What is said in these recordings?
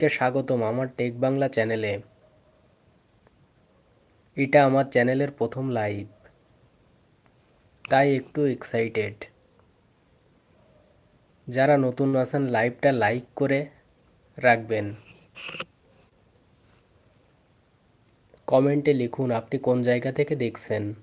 কে স্বাগতম আমার টেক বাংলা চ্যানেলে। এটা আমার চ্যানেলের প্রথম লাইভ। তাই একটু এক্সাইটেড যারা নতুন আছেন, লাইভটা লাইক করে রাখবেন। কমেন্টে লিখুন, আপনি কোন জায়গা থেকে দেখছেন?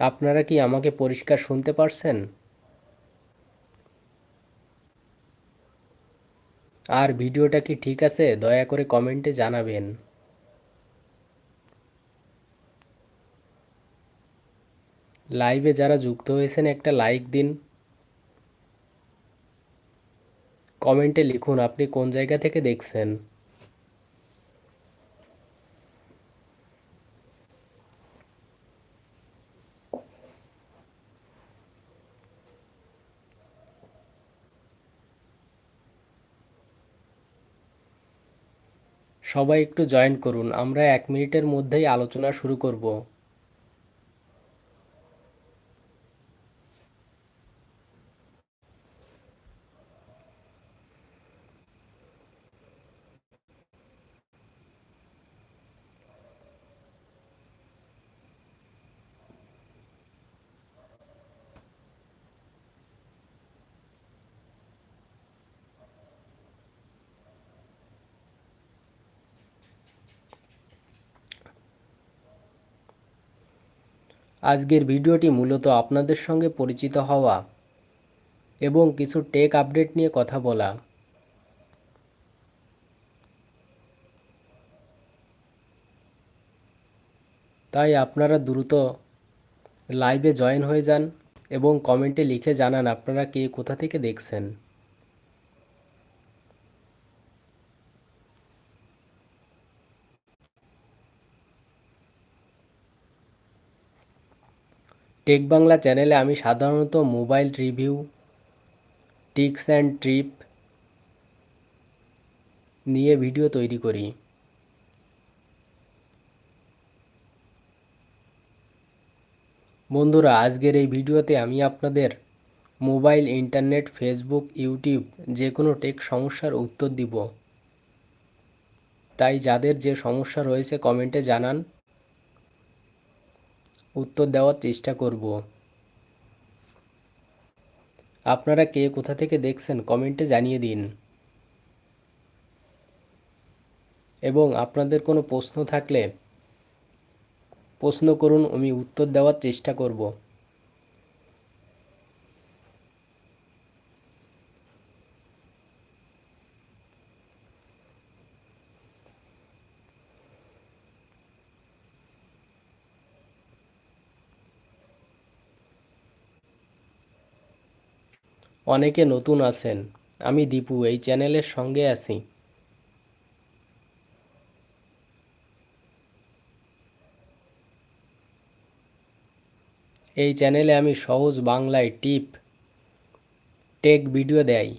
আপনারা কি আমাকে পরিষ্কার শুনতে পারছেন? আর ভিডিওটা কি ঠিক আছে? দয়া করে কমেন্টে জানাবেন। লাইভে যারা যুক্ত হয়েছেন, একটা লাইক দিন। কমেন্টে লিখুন, আপনি কোন জায়গা থেকে দেখছেন? সবাই একটু জয়েন করুন। আমরা এক মিনিটের মধ্যেই আলোচনা শুরু করব। আজকের ভিডিওটি মূলত আপনাদের সঙ্গে পরিচিত হওয়া এবং কিছু টেক আপডেট নিয়ে কথা বলা। তাই আপনারা দ্রুত লাইভে জয়েন হয়ে যান এবং কমেন্টে লিখে জানান আপনারা কে কোথা থেকে দেখছেন। টেক বাংলা চ্যানেলে আমি সাধারণত mobile review, tips and tricks নিয়ে ভিডিও তৈরি করি। বন্ধুরা, আজকের এই ভিডিওতে আমি আপনাদের মোবাইল, ইন্টারনেট, ফেসবুক, ইউটিউব যে কোনো টেক সমস্যার উত্তর দিব। তাই যাদের যে সমস্যা রয়েছে কমেন্টে জানান। উত্তর দেওয়ার চেষ্টা করব। আপনারা কে কোথা থেকে দেখছেন কমেন্টে জানিয়ে দিন। এবং আপনাদের কোনো প্রশ্ন থাকলে প্রশ্ন করুন, আমি উত্তর দেওয়ার চেষ্টা করব। অনেকে নতুন আছেন। আমি দীপু, এই চ্যানেলের সঙ্গে আছি। এই চ্যানেলে আমি সহজ বাংলায় টিপ, টেক ভিডিও দেই।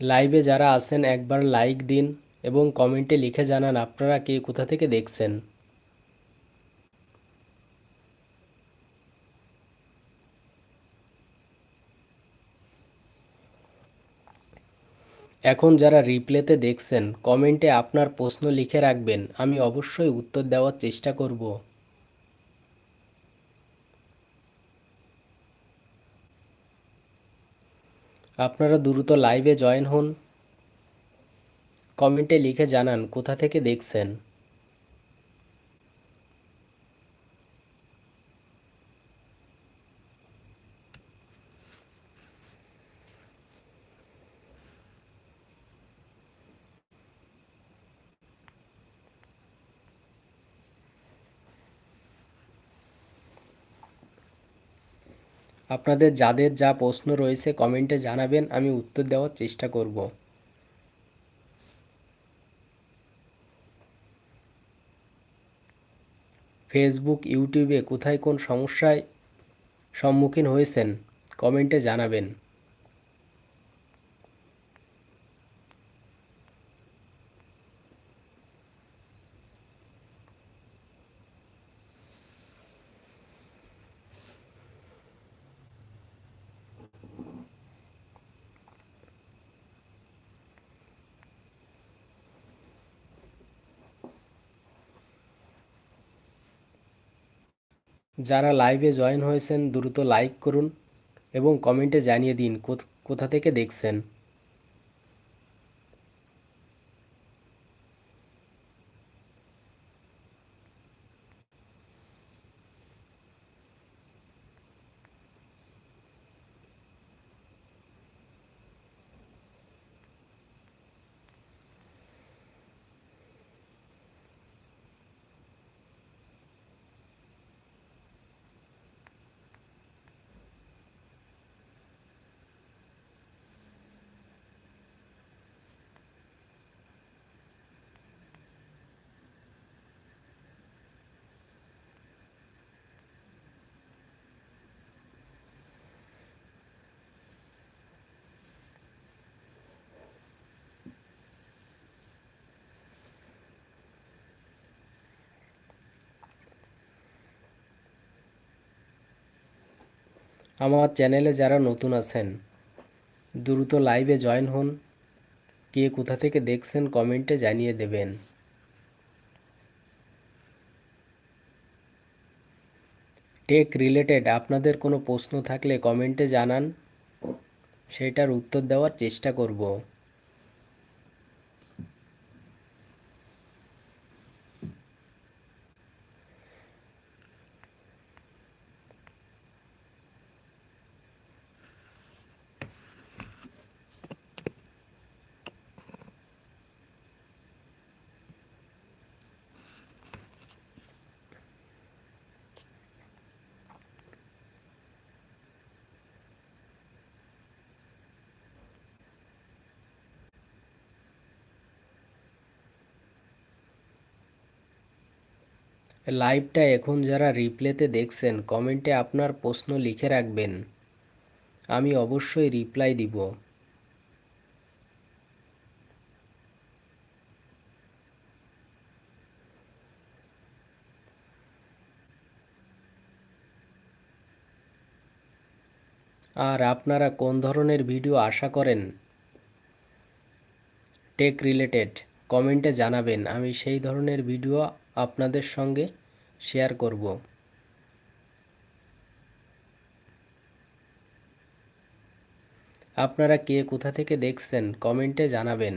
লাইভে যারা আছেন, একবার লাইক দিন এবং কমেন্টে লিখে জানান আপনারা কে কোথা থেকে দেখছেন। এখন যারা রিপ্লেতে দেখছেন, কমেন্টে আপনার প্রশ্ন লিখে রাখবেন। আমি অবশ্যই উত্তর দেওয়ার চেষ্টা করব। আপনারা দ্রুত লাইভে জয়েন হন। কমেন্টে লিখে জানান, কোথা থেকে দেখছেন? আপনাদের যাদের যা প্রশ্ন রয়েছে কমেন্টে জানাবেন, আমি উত্তর দেওয়ার চেষ্টা করব। ফেসবুক, ইউটিউবে কোথায় কোন সমস্যায় সম্মুখীন হয়েছেন, কমেন্টে জানাবেন। যারা লাইভে জয়েন হয়েছেন দ্রুত লাইক করুন এবং কমেন্টে জানিয়ে দিন কোথ- থেকে দেখছেন। আমার চ্যানেলে যারা নতুন আছেন, দ্রুত লাইভে জয়েন হন। কে কোথা থেকে দেখছেন কমেন্টে জানিয়ে দেবেন। টেক রিলেটেড আপনাদের কোনো প্রশ্ন থাকলে কমেন্টে জানান, সেটার উত্তর দেওয়ার চেষ্টা করব। লাইভটা এখন যারা রিপ্লেতে দেখছেন, কমেন্টে আপনার প্রশ্ন লিখে রাখবেন। আমি অবশ্যই রিপ্লাই দিব। আর আপনারা কোন ধরনের ভিডিও আশা করেন? টেক রিলেটেড কমেন্টে জানাবেন। আমি সেই ধরনের ভিডিও আপনাদের সঙ্গে শেয়ার করব। আপনারা কে কোথা থেকে দেখছেন, কমেন্টে জানাবেন।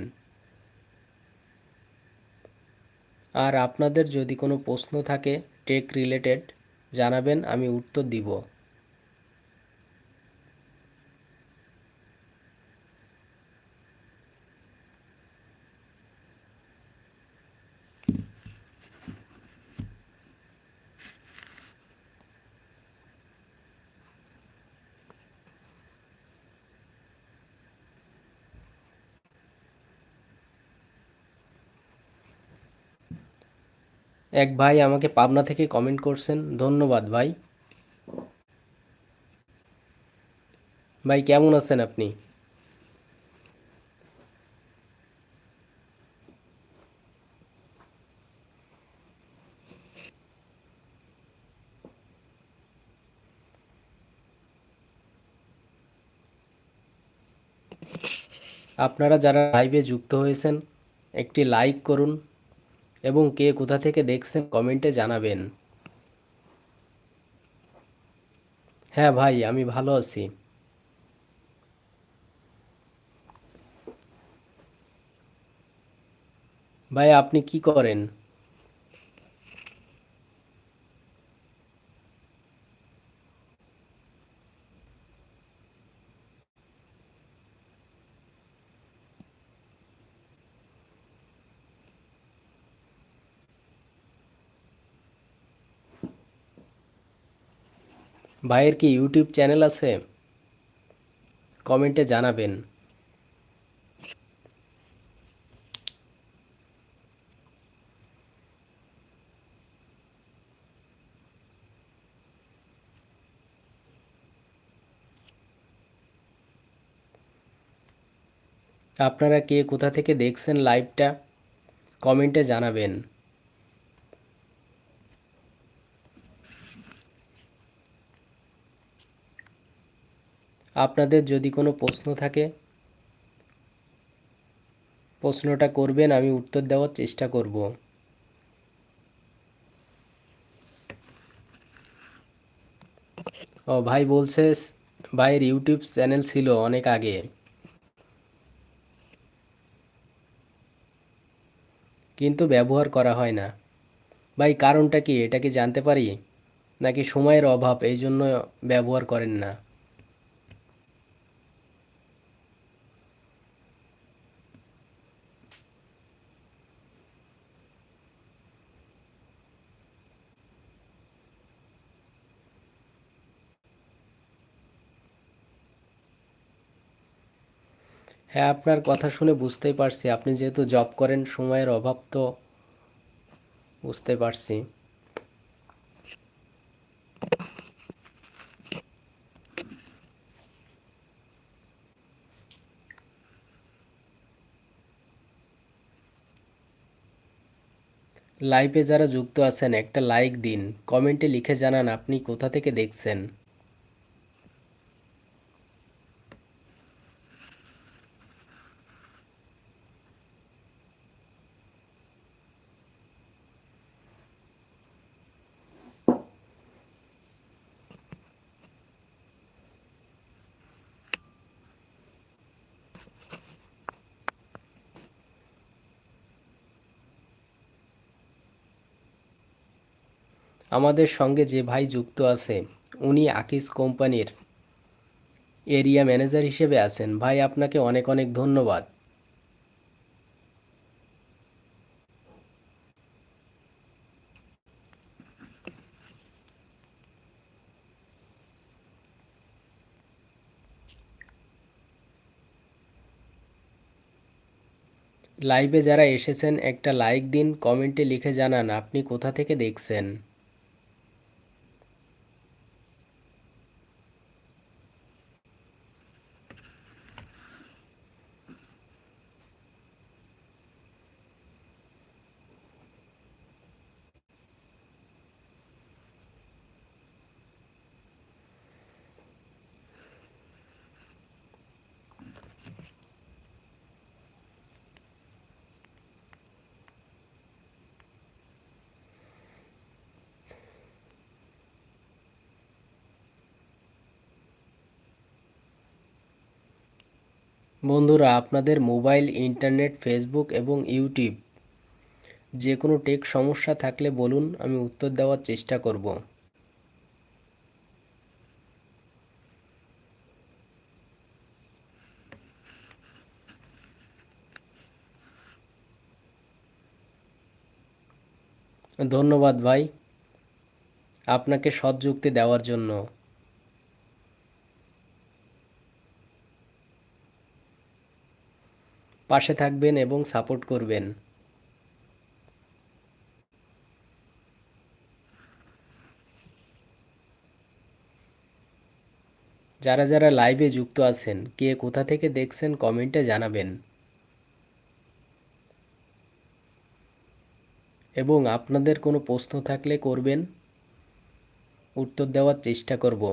আর আপনাদের যদি কোনো প্রশ্ন থাকে টেক রিলেটেড জানাবেন, আমি উত্তর দিব। এক ভাই আমাকে পাবনা থেকে কমেন্ট করছেন। ধন্যবাদ ভাই। ভাই, কেমন আছেন আপনি? আপনারা যারা লাইভে যুক্ত হয়েছেন, একটি লাইক করুন। এবং কে কোথা থেকে দেখছেন কমেন্টে জানাবেন। হ্যাঁ ভাই, আমি ভালো আছি। ভাই, আপনি কি করেন? ভাইয়ের কি ইউটিউব চ্যানেল আছে? কমেন্টে জানাবেন। আপনারা কে কোথা থেকে দেখছেন লাইভটা কমেন্টে জানাবেন। আপনাদের যদি কোনো প্রশ্ন থাকে, প্রশ্নটা করবেন, আমি উত্তর দেওয়ার চেষ্টা করব। ও, ভাই বলছে, ভাইয়ের ইউটিউব চ্যানেল ছিল অনেক আগে। কিন্তু ব্যবহার করা হয় না। ভাই, কারণটা কি? এটা কি জানতে পারি? নাকি সময়ের অভাব, এই জন্য ব্যবহার করেন না? হ্যাঁ আপনার কথা শুনে বুঝতেই পারছি। আপনি যেহেতু জব করেন, সময়ের অভাব তো বুঝতে পারছি। লাইভে যারা যুক্ত আছেন, একটা লাইক দিন। কমেন্টে লিখে জানান আপনি কোথা থেকে দেখছেন। আমাদের সঙ্গে যে ভাই যুক্ত আছে, উনি আকিস কোম্পানির এরিয়া ম্যানেজার হিসেবে আছেন। ভাই, আপনাকে অনেক অনেক ধন্যবাদ। লাইভে যারা এসেছেন, একটা লাইক দিন, কমেন্টে লিখে জানান, আপনি কোথা থেকে দেখছেন? বন্ধুরা, আপনাদের মোবাইল, ইন্টারনেট, ফেসবুক এবং ইউটিউব যে কোনো টেক সমস্যা থাকলে বলুন, আমি উত্তর দেওয়ার চেষ্টা করব। ধন্যবাদ ভাই আপনাকে সৎ যুক্তি দেওয়ার জন্য। পাশে থাকবেন এবং সাপোর্ট করবেন। যারা যারা লাইভে যুক্ত আছেন, কে কোথা থেকে দেখছেন কমেন্টে জানাবেন। এবং আপনাদের কোনো প্রশ্ন থাকলে করবেন। উত্তর দেওয়ার চেষ্টা করব।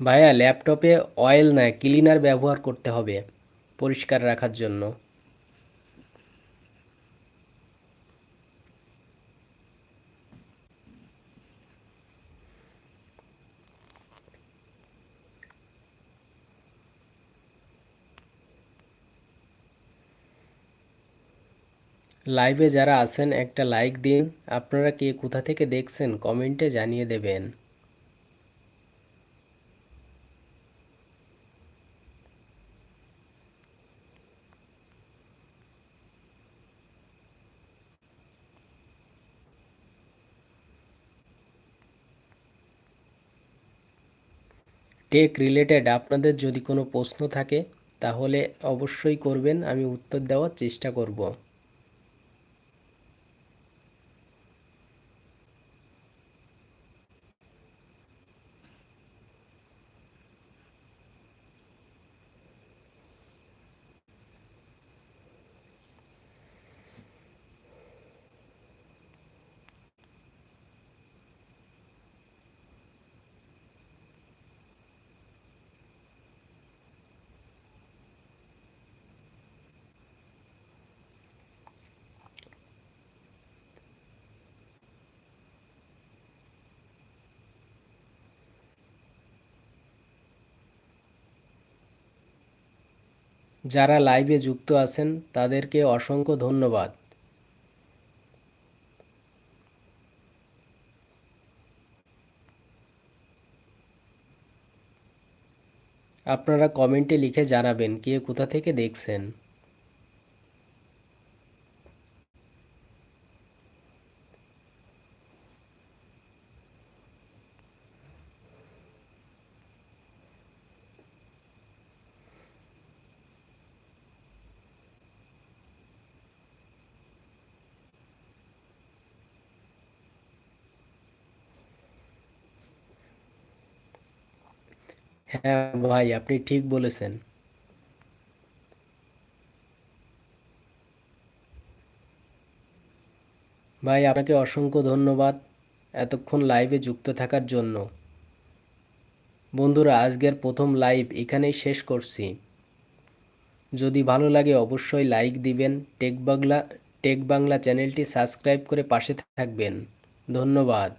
ভাইয়া, ল্যাপটপে অয়েল না ক্লিনার ব্যবহার করতে হবে পরিষ্কার রাখার জন্য? লাইভে যারা আছেন, একটা লাইক দিন। আপনারা কে কোথা থেকে দেখছেন কমেন্টে জানিয়ে দেবেন। টেক রিলেটেড আপনাদের যদি কোনো প্রশ্ন থাকে, তাহলে অবশ্যই করবেন, আমি উত্তর দেওয়ার চেষ্টা করব। যারা লাইভে যুক্ত আছেন, তাদেরকে অসংখ্য ধন্যবাদ। আপনারা কমেন্টে লিখে জানাবেন, কে কোথা থেকে দেখছেন। হ্যাঁ ভাই, আপনি ঠিক বলেছেন। ভাই, আপনাকে অসংখ্য ধন্যবাদ এতক্ষণ লাইভে যুক্ত থাকার জন্য। বন্ধুরা, আজকের প্রথম লাইভ এখানেই শেষ করছি। যদি ভালো লাগে অবশ্যই লাইক দিবেন। টেক বাংলা টেক বাংলা চ্যানেলটি সাবস্ক্রাইব করে পাশে থাকবেন। ধন্যবাদ।